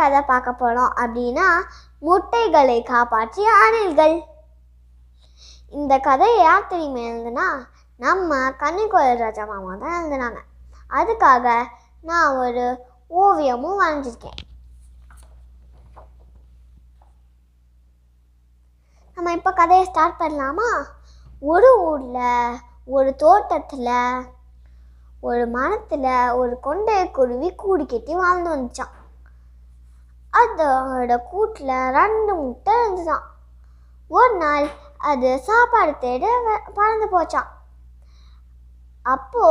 கதை பார்க்க போகிறோம் அப்படின்னா முட்டைகளை காப்பாற்றிய அணில்கள். இந்த கதையை யார் தெரியுமா எழுதுனா நம்ம கன்னிக்கோயில் ராஜா மாமா தான் எழுதுனாங்க. அதுக்காக நான் ஒரு ஓவியமும் வரைஞ்சிருக்கேன். நம்ம இப்போ கதையை ஸ்டார்ட் பண்ணலாமா? ஒரு ஊரில் ஒரு தோட்டத்தில் ஒரு மரத்தில் ஒரு கொண்டை குருவி கூடி கட்டி வாழ்ந்து வந்துச்சான் அதோட கூட்டில் ரெண்டு முட்டை இருந்துதான். ஒரு நாள் அது சாப்பாடு தேட பறந்து போச்சான் அப்போ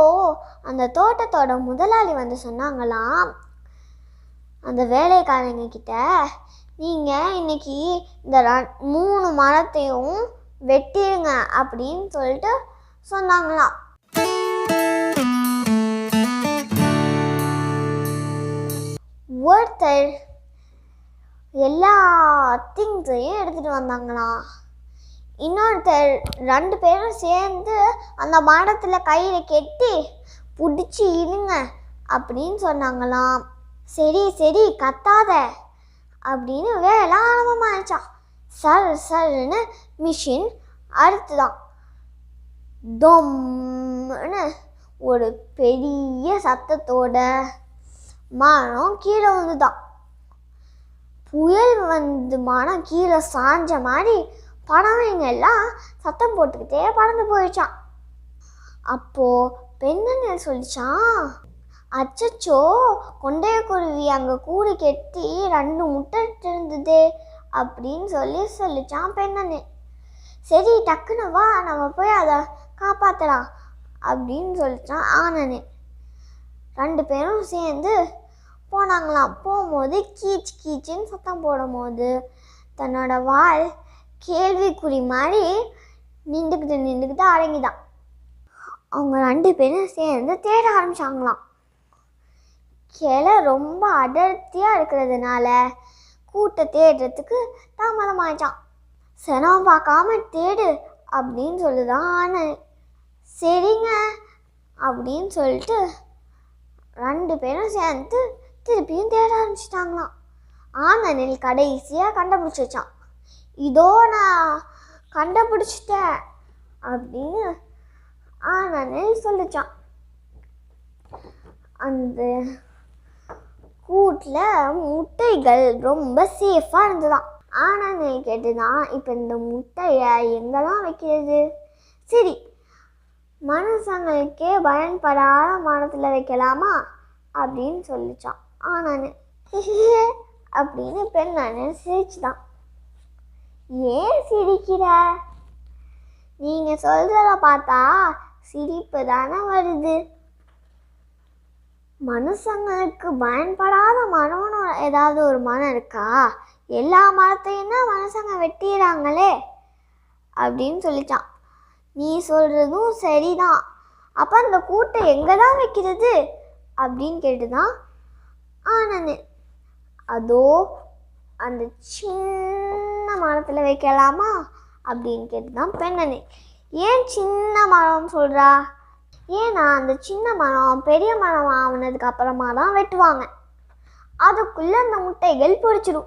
அந்த தோட்டத்தோட முதலாளி வந்து சொன்னாங்களாம் அந்த வேலைக்காரங்க கிட்ட நீங்கள் இன்னைக்கு இந்த ர- மூணு மரத்தையும் வெட்டிடுங்க அப்படின்னு சொல்லிட்டு சொன்னாங்களாம். ஒருத்தர் எல்லா திங்ஸையும் எடுத்துகிட்டு வந்தாங்களாம் இன்னொருத்தர் ரெண்டு பேரும் சேர்ந்து அந்த மரத்தில் கையில் கெட்டி பிடிச்சி இழுங்க அப்படின்னு சொன்னாங்களாம். சரி சரி கத்தாத அப்படின்னு வேலை ஆரம்பமாகிடுச்சா சர் சர்னு மிஷின் அடுத்துதான் தொம்னு ஒரு பெரிய சத்தத்தோட மரம் கீழே வந்துதான் புயல் வந்து மனம் கீழே சாஞ்ச மாதிரி பறவைங்க எல்லாம் சத்தம் போட்டுக்கிட்டே பறந்து போயிடுச்சான் அப்போ பெண்ணன் சொல்லிச்சான் அச்சச்சோ கொண்டைய குருவி அங்கே கூடு கெட்டி ரெண்டு முட்டை இருந்ததே அப்படின்னு சொல்லி சொல்லிச்சான் பெண்ணனு சரி டக்குன்னு வா நம்ம போய் அதை காப்பாற்றலாம் அப்படின்னு சொல்லிச்சான் ஆனனு ரெண்டு பேரும் சேர்ந்து போனாங்களாம். போகும்போது கீச் கீச்சுன்னு சத்தம் போடும்போது தன்னோட வாள் கேள்விக்குறி மாதிரி நின்றுக்கிட்டு நின்றுக்கிட்டு அடங்கிதான். அவங்க ரெண்டு பேரும் சேர்ந்து தேட ஆரம்பிச்சாங்களாம். கிளை ரொம்ப அடர்த்தியாக இருக்கிறதுனால கூட்டை தேடுறதுக்கு தாமதமாயிட்டான் சிரமம் பார்க்காம தேடு அப்படின்னு சொல்லுதான் ஆனன் சரிங்க அப்படின்னு சொல்லிட்டு ரெண்டு பேரும் சேர்ந்து திருப்பியும் தேட ஆரம்பிச்சிட்டாங்களாம். ஆனனில் கடைசியாக கண்டுபிடிச்சி வச்சான் இதோ நான் கண்டுபிடிச்சிட்டேன் அப்படின்னு ஆனனில் சொல்லிச்சான் அந்த கூட்டில் முட்டைகள் ரொம்ப சேஃபாக இருந்ததாம். ஆனனில் கேட்டுதான் இப்போ இந்த முட்டையை எங்கெல்லாம் வைக்கிறது? சரி மனுஷங்களுக்கே பயன்படாத மரத்தில் வைக்கலாமா? அப்படின்னு சொல்லிச்சான் ஆனானு. அப்படின்னு பெண் நான் சிரிச்சுதான். ஏன் சிரிக்கிற? நீங்க சொல்றத பார்த்தா சிரிப்பு தானே வருது. மனுஷங்களுக்கு பயன்படாத மரம்னு ஏதாவது ஒரு மரம் இருக்கா? எல்லா மரத்தையும் தான் மனுஷங்க வெட்டிடுறாங்களே அப்படின்னு சொல்லிச்சான். நீ சொல்கிறதும் சரிதான். அப்போ அந்த கூட்டை எங்கே தான் வைக்கிறது? அப்படின்னு கேட்டுதான் ஆனது. அதோ அந்த சின்ன மரத்தில் வைக்கலாமா அப்படின்னு கேட்டுதான் பெண்ணனு. ஏன் சின்ன மரம் சொல்கிறா ஏன்னா அந்த சின்ன மரம் பெரிய மரம் ஆனதுக்கு அப்புறமா தான் வெட்டுவாங்க. அதுக்குள்ளே அந்த முட்டைகள் பொரிச்சிடும்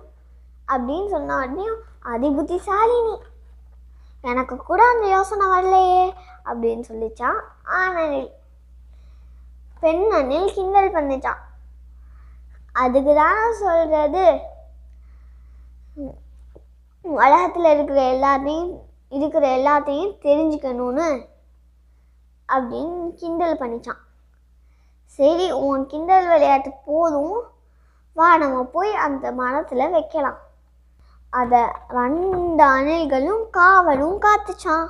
அப்படின்னு சொன்ன உடனே அதி புத்திசாலினி எனக்கு கூட அந்த யோசனை வரலையே அப்படின்னு சொல்லிச்சான் ஆனனில் பெண் அணில் கிண்டல் பண்ணிச்சான். அதுக்கு தான் நான் சொல்கிறது உலகத்தில் இருக்கிற எல்லாத்தையும் இருக்கிற எல்லாத்தையும் தெரிஞ்சுக்கணும்னு அப்படின்னு கிண்டல் பண்ணிச்சான். சரி உன் கிண்டல் விளையாட்டு போதும். வா நம்ம போய் அந்த மரத்தில் வைக்கலாம். அதை ரெண்டு அணில்களும் காவலும் காத்துச்சான்.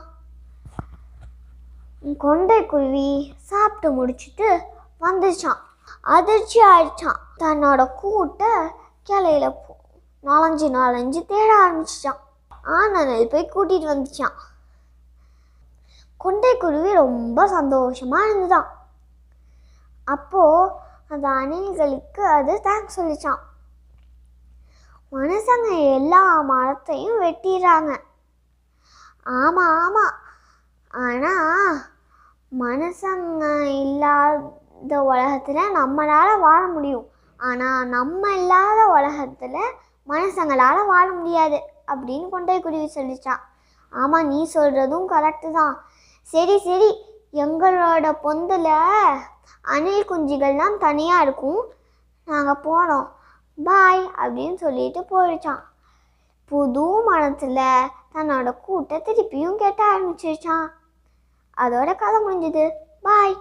கொண்டை குருவி சாப்பிட்டு முடிச்சிட்டு வந்துச்சான். அதிர்ச்சி ஆயிடுச்சான் தன்னோட கூட்டை கிளையில போ- நாலஞ்சு நாலஞ்சு தேட ஆரம்பிச்சிச்சான் ஆனனில் போய் கூட்டிட்டு வந்துச்சான் கொண்டை குருவி ரொம்ப சந்தோஷமா இருந்துதான் அப்போ அந்த அணில்களுக்கு அது தேங்க்ஸ் சொல்லிச்சான் மனுஷங்க எல்லா மரத்தையும் வெட்டிடுறாங்க. ஆமாம் ஆமாம் ஆனால் மனுஷங்க இல்லாத இந்த உலகத்தில் நம்மளால் வாழ முடியும். ஆனால் நம்ம இல்லாத உலகத்தில் மனுஷங்களால் வாழ முடியாது அப்படின்னு கொண்டை குருவி சொல்லிச்சான். ஆமாம் நீ சொல்கிறதும் கரெக்டு தான். சரி சரி. எங்களோட பொந்தில் அணில் குஞ்சுகள்லாம் தனியாக இருக்கும். நாங்கள் போனோம் பாய் அப்படின்னு சொல்லிட்டு போயிடுச்சான். புது மனத்தில் தன்னோட கூட்டை திருப்பியும் கேட்ட ஆரம்பிச்சிருச்சான். அதோட கதை முடிஞ்சுது. பாய்